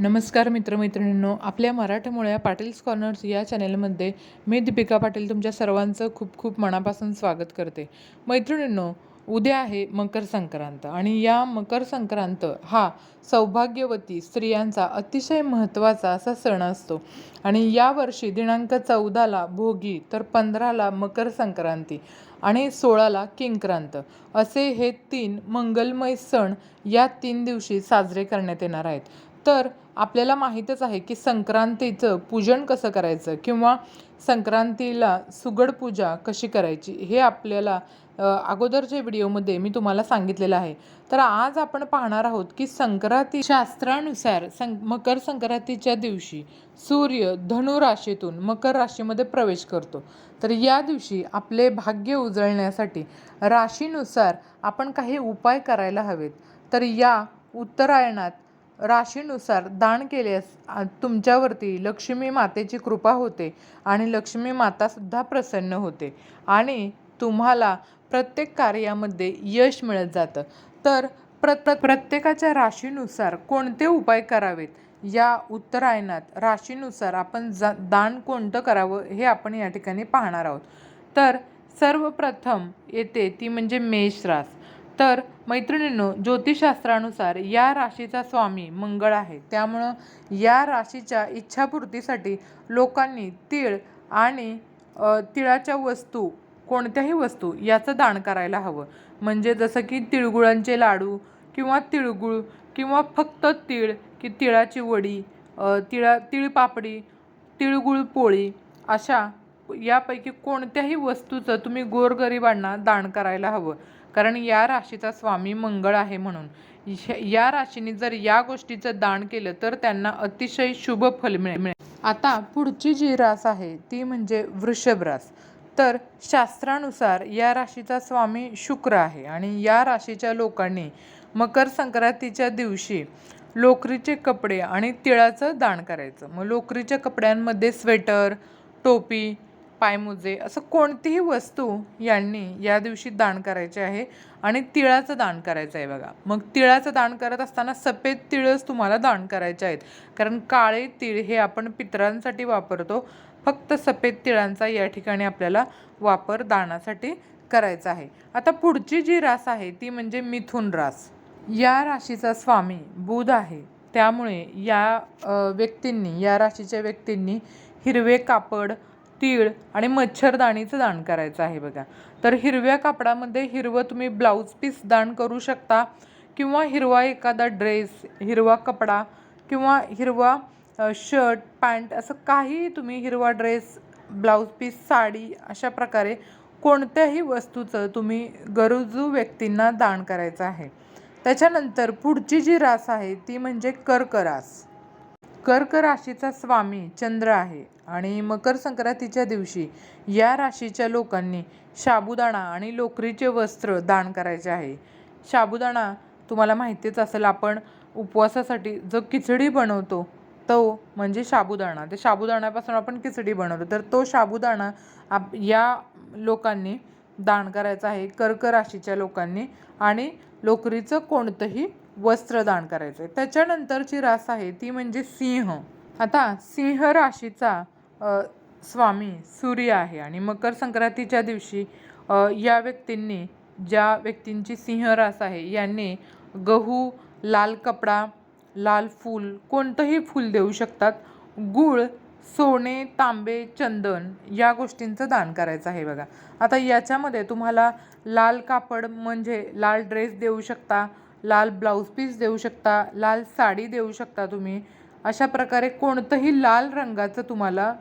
नमस्कार मित्रमैत्रिणींनो आपल्या मराठमोळ्या पाटील्स कॉर्नर्स या चॅनेलमध्ये मी दीपिका पाटील तुमच्या सर्वांचं खूप खूप मनापासून स्वागत करते. मैत्रिणींनो उद्या आहे मकर संक्रांत आणि या मकर संक्रांत हा सौभाग्यवती स्त्रियांचा अतिशय महत्त्वाचा असा सण असतो. आणि यावर्षी दिनांक चौदाला भोगी तर पंधराला मकर संक्रांती आणि सोळाला किंक्रांत. असे हे तीन मंगलमय सण या तीन दिवशी साजरे करण्यात येणार आहेत. तर आपल्याला माहीतच आहे की संक्रांतीचं पूजन कसं करायचं किंवा संक्रांतीला सुगड पूजा कशी करायची हे आपल्याला अगोदरच्या व्हिडिओमध्ये मी तुम्हाला सांगितलेलं आहे. तर आज आपण पाहणार आहोत की संक्रांती शास्त्रानुसार सं मकर संक्रांतीच्या दिवशी सूर्य धनु राशीतून मकर राशीमध्ये प्रवेश करतो. तर या दिवशी आपले भाग्य उजळण्यासाठी राशीनुसार आपण काही उपाय करायला हवेत. तर या उत्तरायणात राशीनुसार दान केल्यास तुमच्यावरती लक्ष्मी मातेची कृपा होते आणि लक्ष्मी मातासुद्धा प्रसन्न होते. आणि तुम्हाला प्रत्येक कार्यामध्ये यश मिळत जातं. तर प्र प्र प्रत्येकाच्या राशीनुसार कोणते उपाय करावेत? या उत्तरायणात राशीनुसार आपण जा दान कोणतं करावं हे आपण या ठिकाणी पाहणार आहोत. तर सर्वप्रथम येते ती म्हणजे मेष रास तर मैत्रिणींनो ज्योतिषशास्त्रानुसार या राशीचा स्वामी मंगळ आहे. त्यामुळं या राशीच्या इच्छापूर्तीसाठी लोकांनी तीळ आणि तिळाच्या वस्तू कोणत्याही वस्तू याचं दान करायला हवं. म्हणजे जसं की तिळगुळांचे लाडू किंवा तिळगुळ किंवा फक्त तीळ की तिळाची वडी तिळा तिळपापडी तिळगुळ पोळी अशा यापैकी कोणत्याही वस्तूचं तुम्ही गोरगरिबांना दान करायला हवं. कारण या राशीचा स्वामी मंगळ आहे म्हणून. या राशीने जर या गोष्टीचं दान केलं तर त्यांना अतिशय शुभ फल मिळेल. आता पुढची जी रास आहे ती म्हणजे वृषभ रास. तर शास्त्रानुसार या राशीचा स्वामी शुक्र आहे आणि या राशीच्या लोकांनी मकर संक्रांतीच्या दिवशी लोकरीचे कपडे आणि तिळाचं दान करायचं. मग लोकरीच्या कपड्यांमध्ये स्वेटर टोपी पायमुजे असं कोणतीही वस्तू यांनी या दिवशी दान करायचे आहे आणि तिळाचं दान करायचं आहे बघा. मग तिळाचं दान करत असताना सफेद तिळच तुम्हाला दान करायचे आहेत. कारण काळे तिळ हे आपण पितरांसाठी वापरतो. फक्त सफेद तिळांचा या ठिकाणी आपल्याला वापर दानासाठी करायचा आहे. आता पुढची जी रास आहे ती म्हणजे मिथुन रास. या राशीचा स्वामी बुध आहे. त्यामुळे या व्यक्तींनी या राशीच्या व्यक्तींनी हिरवे कापड तीळ आणि मच्छरदाणीचं दान करायचं आहे बघा. तर हिरव्या कापडामध्ये हिरवं तुम्ही ब्लाऊज पीस दान करू शकता किंवा हिरवा एखादा ड्रेस हिरवा कपडा किंवा हिरवा शर्ट पॅन्ट असं काही तुम्ही हिरवा ड्रेस ब्लाऊज पीस साडी अशा प्रकारे कोणत्याही वस्तूचं तुम्ही गरजू व्यक्तींना दान करायचं आहे. त्याच्यानंतर पुढची जी रास आहे ती म्हणजे कर्क रास कर्क राशीचा स्वामी चंद्र आहे. आणि मकर संक्रांतीच्या दिवशी या राशीच्या लोकांनी साबुदाणा आणि लोकरीचे वस्त्र दान करायचे आहे. साबुदाणा तुम्हाला माहितीच असेल आपण उपवासासाठी जो खिचडी बनवतो तो म्हणजे साबुदाणा ते साबुदाण्यापासून आपण खिचडी बनवतो. तर तो साबुदाणा आप या लोकांनी दान करायचं आहे कर्क राशीच्या लोकांनी. आणि लोकरीचं कोणतंही वस्त्र दान करायचं आहे त्याच्यानंतरची रास आहे ती म्हणजे सिंह. आता सिंह राशीचा स्वामी सूर्य आहे आणि मकर संक्रांतीच्या दिवशी या व्यक्तींनी ज्या व्यक्तींची सिंहरास आहे यांनी गहू लाल कपडा लाल फूल कोणतंही फूल देऊ शकतात. गूळ सोने तांबे चंदन या गोष्टींचं दान करायचं आहे बघा. आता याच्यामध्ये तुम्हाला लाल कापड म्हणजे लाल ड्रेस देऊ शकता लाल ब्लाऊज पीस देऊ शकता लाल साडी देऊ शकता तुम्ही. अशा प्रकारे कोणतंही लाल रंगाचं तुम्हाला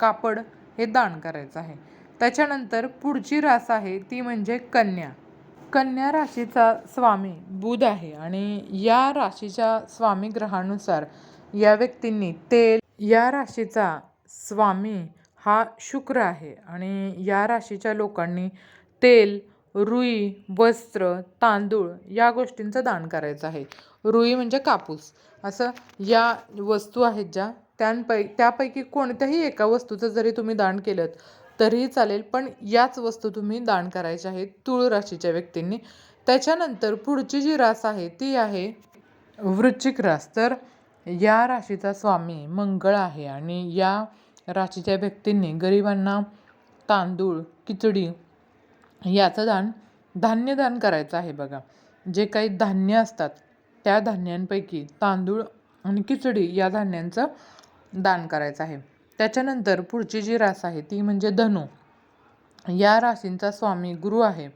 कापड हे दान करायचं आहे. त्याच्यानंतर पुढची रास आहे ती म्हणजे कन्या. कन्या राशीचा स्वामी बुध आहे आणि या राशीच्या स्वामी ग्रहानुसार या व्यक्तींनी तेल या राशीचा स्वामी हा शुक्र आहे आणि या राशीच्या लोकांनी तेल रुई वस्त्र तांदूळ या गोष्टींचं दान करायचं आहे. रुई म्हणजे कापूस. असं या वस्तू आहेत ज्या त्यांपै त्यापैकी कोणत्याही एका वस्तूचं जरी तुम्ही दान केलं तरीही चालेल पण याच वस्तू तुम्ही दान करायच्या आहेत तुळ राशीच्या व्यक्तींनी. त्याच्यानंतर पुढची जी रास आहे ती आहे वृश्चिक रास. तर या राशीचा स्वामी मंगळ आहे आणि या राशीच्या व्यक्तींनी गरिबांना तांदूळ खिचडी याचं दान धान्यदान करायचं आहे बघा. जे काही धान्य असतात त्या धान्यांपैकी तांदूळ आणि खिचडी या धान्यांचं दान करायचं आहे. त्याच्यानंतर पुढची जी रास आहे ती म्हणजे धनु. या राशींचा स्वामी गुरु आहे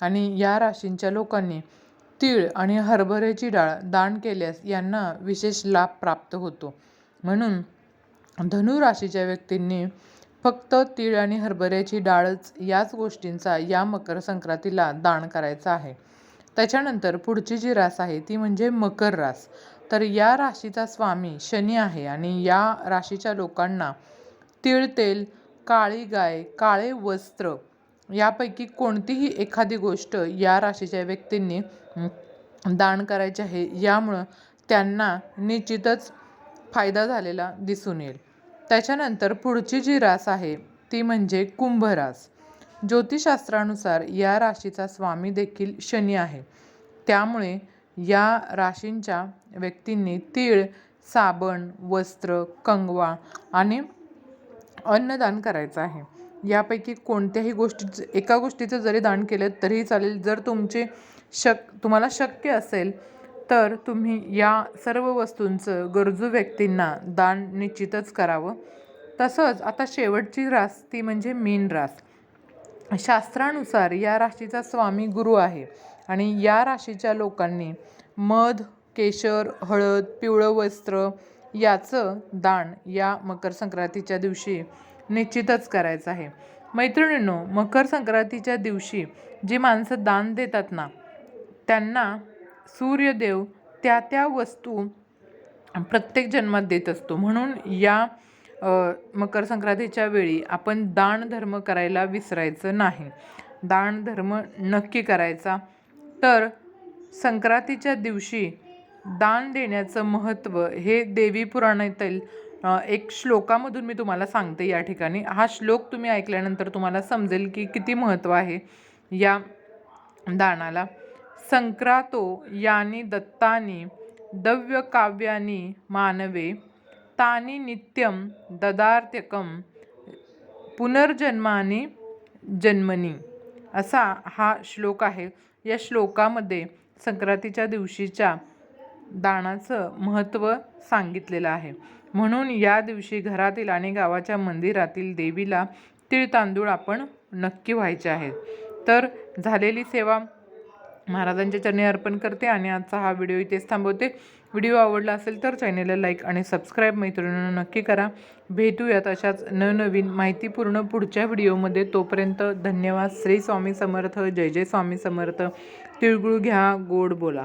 आणि या राशींच्या लोकांनी तीळ आणि हरभऱ्याची डाळ दान केल्यास यांना विशेष लाभ प्राप्त होतो. म्हणून धनु राशीच्या व्यक्तींनी फक्त तीळ आणि हरभऱ्याची डाळच याच गोष्टींचा या मकर संक्रांतीला दान करायचा आहे. त्याच्यानंतर पुढची जी रास आहे ती म्हणजे मकर रास. तर या राशीचा स्वामी शनी आहे आणि या राशीच्या लोकांना तिळ तेल काळी गाय काळे वस्त्र यापैकी कोणतीही एखादी गोष्ट या राशीच्या व्यक्तींनी दान करायचे आहे यामुळं त्यांना निश्चितच फायदा झालेला दिसून येईल. त्याच्यानंतर पुढची जी रास आहे ती म्हणजे कुंभ रास. ज्योतिषशास्त्रानुसार या राशीचा स्वामी देखील शनी आहे. त्यामुळे या राशींच्या व्यक्तींनी तीळ साबण वस्त्र कंगवा आणि अन्नदान करायचं आहे. यापैकी कोणत्याही गोष्टीचं एका गोष्टीचं जरी दान केलं तरीही चालेल. जर तुमचे शक तुम्हाला शक्य असेल तर तुम्ही या सर्व वस्तूंचं गरजू व्यक्तींना दान निश्चितच करावं. तसंच आता शेवटची रास ती म्हणजे मीन रास. शास्त्रानुसार या राशीचा स्वामी गुरु आहे. आणि या राशीच्या लोकांनी मध केशर हळद पिवळं वस्त्र याचं दान या मकर संक्रांतीच्या दिवशी निश्चितच करायचं आहे. मैत्रिणींनो मकर संक्रांतीच्या दिवशी जी माणसं दान देतात ना त्यांना सूर्यदेव त्या त्या वस्तू प्रत्येक जन्मात देत असतो. म्हणून या मकर संक्रांतीच्या वेळी आपण दान धर्म करायला विसरायचं नाही. दान धर्म नक्की करायचा. तर संक्रांतीच्या दिवशी दान देण्याचं महत्त्व हे देवी पुराणातील एक श्लोकामधून मी तुम्हाला सांगते या ठिकाणी. हा श्लोक तुम्ही ऐकल्यानंतर तुम्हाला समजेल की किती महत्त्व आहे या दानाला. संक्रातो यानी दत्तानी दव्य काव्यानी मानवे तानी नित्यम ददार्थ्यकम पुनर्जन्मानी जन्मनी. असा हा श्लोक आहे. या श्लोकामध्ये संक्रांतीच्या दिवशीच्या दानाचं महत्त्व सांगितलेलं आहे. म्हणून या दिवशी घरातील आणि गावाच्या मंदिरातील देवीला तीळ तांदूळ आपण नक्की व्हायचे आहेत. तर झालेली सेवा महाराजांच्या चरणी अर्पण करते आणि आजचा हा व्हिडिओ इथेच थांबवते. व्हिडिओ आवडला असेल तर चॅनेलला लाईक आणि सबस्क्राईब मैत्रिणींना नक्की करा. भेटूयात अशाच नवनवीन माहितीपूर्ण पुढच्या व्हिडिओमध्ये. तोपर्यंत धन्यवाद. श्री स्वामी समर्थ. जय जय स्वामी समर्थ. तिळगुळ घ्या गोड बोला.